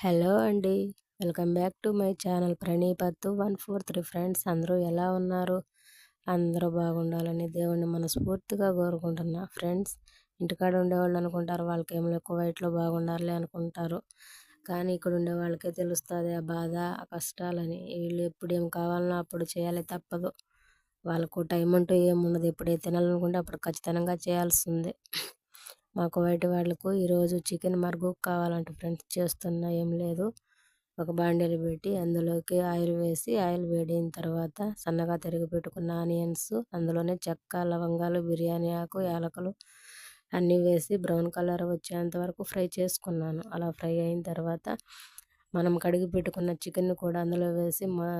Hello అండి. Welcome back to my channel ప్రణీపత్తు one four three friends. అందరూ ఎలా ఉన్నారు? అందరూ బాగుండాలని దేవుణ్ణి మనస్ఫూర్తిగా కోరుకుంటున్నా. ఫ్రెండ్స్ ఇంటికాడ ఉండేవాళ్ళు అనుకుంటారు వాళ్ళకి ఏమో ఎక్కువ వైట్లో బాగుండాలి అనుకుంటారు. కానీ ఇక్కడ ఉండే వాళ్ళకే తెలుస్తుంది ఆ బాధ ఆ కష్టాలని. వీళ్ళు ఎప్పుడు ఏం కావాలన్నా అప్పుడు చేయాలి తప్పదు. వాళ్ళకు టైం అంటూ ఏముండదు. ఎప్పుడు తినాలనుకుంటే అప్పుడు ఖచ్చితంగా చేయాల్సిందే. మా కువైట్ వాళ్ళకు ఈరోజు చికెన్ మరుగు కావాలంటే ఫ్రెండ్స్ చేస్తున్నా ఏం లేదు. ఒక బాండీలు పెట్టి అందులోకి ఆయిల్ వేసి ఆయిల్ వేడిన తర్వాత సన్నగా తరిగి పెట్టుకున్న ఆనియన్స్ అందులోనే చెక్క లవంగాలు బిర్యానీ ఆకు యాలకులు అన్నీ వేసి బ్రౌన్ కలర్ వచ్చేంత వరకు ఫ్రై చేసుకున్నాను. అలా ఫ్రై అయిన తర్వాత మనం కడిగి పెట్టుకున్న చికెన్ కూడా అందులో వేసి మా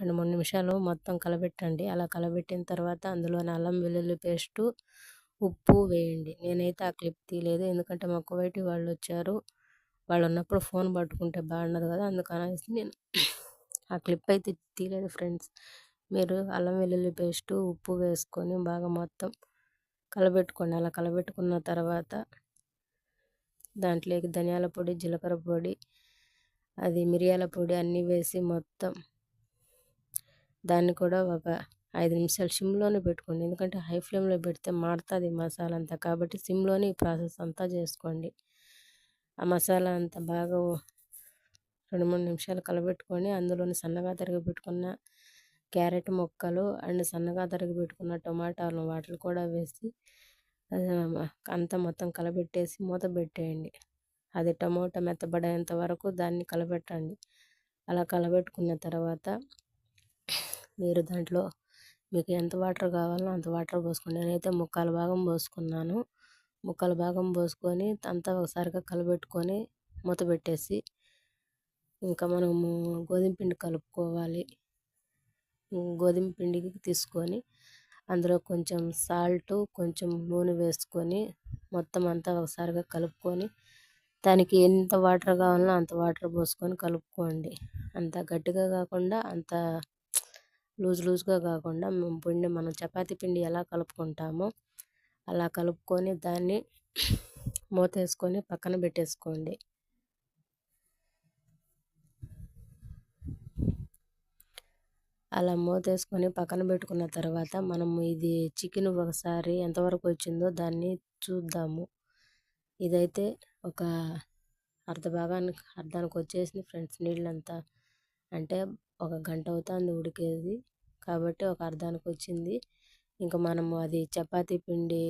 రెండు మూడు నిమిషాలు మొత్తం కలబెట్టండి. అలా కలబెట్టిన తర్వాత అందులోని అల్లం వెల్లుల్లి పేస్టు ఉప్పు వేయండి. నేనైతే ఆ క్లిప్ తీయలేదు. ఎందుకంటే మా కువైటి వాళ్ళు వచ్చారు. వాళ్ళు ఉన్నప్పుడు ఫోన్ పట్టుకుంటే బాగుండదు కదా అందుకనేసి నేను ఆ క్లిప్ అయితే తీయలేదు ఫ్రెండ్స్. మీరు అల్లం వెల్లుల్లి పేస్టు ఉప్పు వేసుకొని బాగా మొత్తం కలబెట్టుకోండి. అలా కలబెట్టుకున్న తర్వాత దాంట్లోకి ధనియాల పొడి జీలకర్ర పొడి అది మిరియాల పొడి అన్నీ వేసి మొత్తం దాన్ని కూడా ఒక ఐదు నిమిషాలు సిమ్లోనే పెట్టుకోండి. ఎందుకంటే హై ఫ్లేమ్లో పెడితే మాడుతుంది మసాలా అంతా కాబట్టి సిమ్లోనే ఈ ప్రాసెస్ అంతా చేసుకోండి. ఆ మసాలా అంతా బాగా రెండు మూడు నిమిషాలు కలబెట్టుకొని అందులోని సన్నగా తరిగి పెట్టుకున్న క్యారెట్ ముక్కలు అండ్ సన్నగా తరిగి పెట్టుకున్న టొమాటాలు వాటిని కూడా వేసి అంతా మొత్తం కలబెట్టేసి మూత పెట్టేయండి. అది టమోటా మెత్తబడేంత వరకు దాన్ని కలబెట్టండి. అలా కలబెట్టుకున్న తర్వాత మీరు దాంట్లో మీకు ఎంత వాటర్ కావాలో అంత వాటర్ పోసుకోండి. నేనైతే ముక్కాలు భాగం పోసుకున్నాను. ముక్కల భాగం పోసుకొని అంతా ఒకసారిగా కలబెట్టుకొని మూత పెట్టేసి ఇంకా మనము గోధుమ పిండి కలుపుకోవాలి. గోధుమ పిండికి తీసుకొని అందులో కొంచెం సాల్ట్ కొంచెం నూనె వేసుకొని మొత్తం అంతా ఒకసారిగా కలుపుకొని దానికి ఎంత వాటర్ కావాలో అంత వాటర్ పోసుకొని కలుపుకోండి. అంత గట్టిగా కాకుండా అంత లూజ్ లూజ్గా కాకుండా పిండి మనం చపాతి పిండి ఎలా కలుపుకుంటామో అలా కలుపుకొని దాన్ని మూత వేసుకొని పక్కన పెట్టేసుకోండి. అలా మూత వేసుకొని పక్కన పెట్టుకున్న తర్వాత మనం ఇది చికెన్ ఒకసారి ఎంతవరకు వచ్చిందో దాన్ని చూద్దాము. ఇదైతే ఒక అర్ధ భాగానికి అర్ధానికి వచ్చేసింది ఫ్రెండ్స్ నీళ్ళంతా. అంటే ఒక గంట అవుతుంది ఉడికేది కాబట్టి ఒక అర్ధానికి వచ్చింది. ఇంకా మనము అది చపాతీ పిండి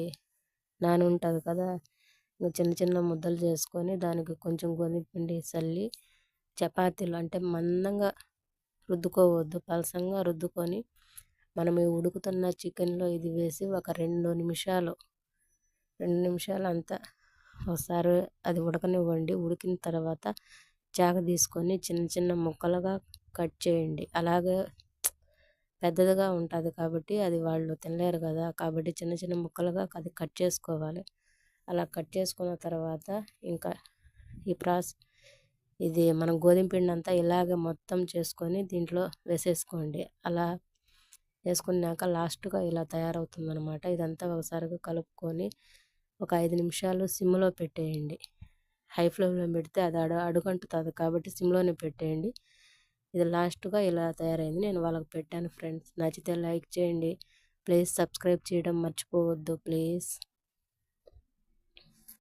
నాని ఉంటుంది కదా ఇంకా చిన్న చిన్న ముద్దలు చేసుకొని దానికి కొంచెం గోధుమ పిండి చల్లి చపాతీలు అంటే మందంగా రుద్దుకోవద్దు పలసంగా రుద్దుకొని మనం ఈ ఉడుకుతున్న చికెన్లో ఇది వేసి ఒక రెండు నిమిషాలు రెండు నిమిషాలు అంతా ఒకసారి అది ఉడకనివ్వండి. ఉడికిన తర్వాత చాక తీసుకొని చిన్న చిన్న ముక్కలుగా కట్ చేయండి. అలాగే పెద్దదిగా ఉంటుంది కాబట్టి అది వాళ్ళు తినలేరు కదా. కాబట్టి చిన్న చిన్న ముక్కలుగా అది కట్ చేసుకోవాలి. అలా కట్ చేసుకున్న తర్వాత ఇంకా ఈ ప్రాస్ ఇది మనం గోధుమ పిండి అంతా ఇలాగే మొత్తం చేసుకొని దీంట్లో వేసేసుకోండి. అలా వేసుకున్నాక లాస్ట్గా ఇలా తయారవుతుంది అనమాట ఇదంతా ఒకసారిగా కలుపుకొని ఒక ఐదు నిమిషాలు సిమ్లో పెట్టేయండి. హై ఫ్లేమ్లో పెడితే అది అడు అడుగంటుతుంది కాబట్టి సిమ్లోనే పెట్టేయండి. ఇది లాస్ట్గా ఇలా తయారైంది. నేను వాళ్ళకి పెట్టాను ఫ్రెండ్స్. నచ్చితే లైక్ చేయండి. ప్లీజ్ సబ్స్క్రైబ్ చేయడం మర్చిపోవద్దు ప్లీజ్.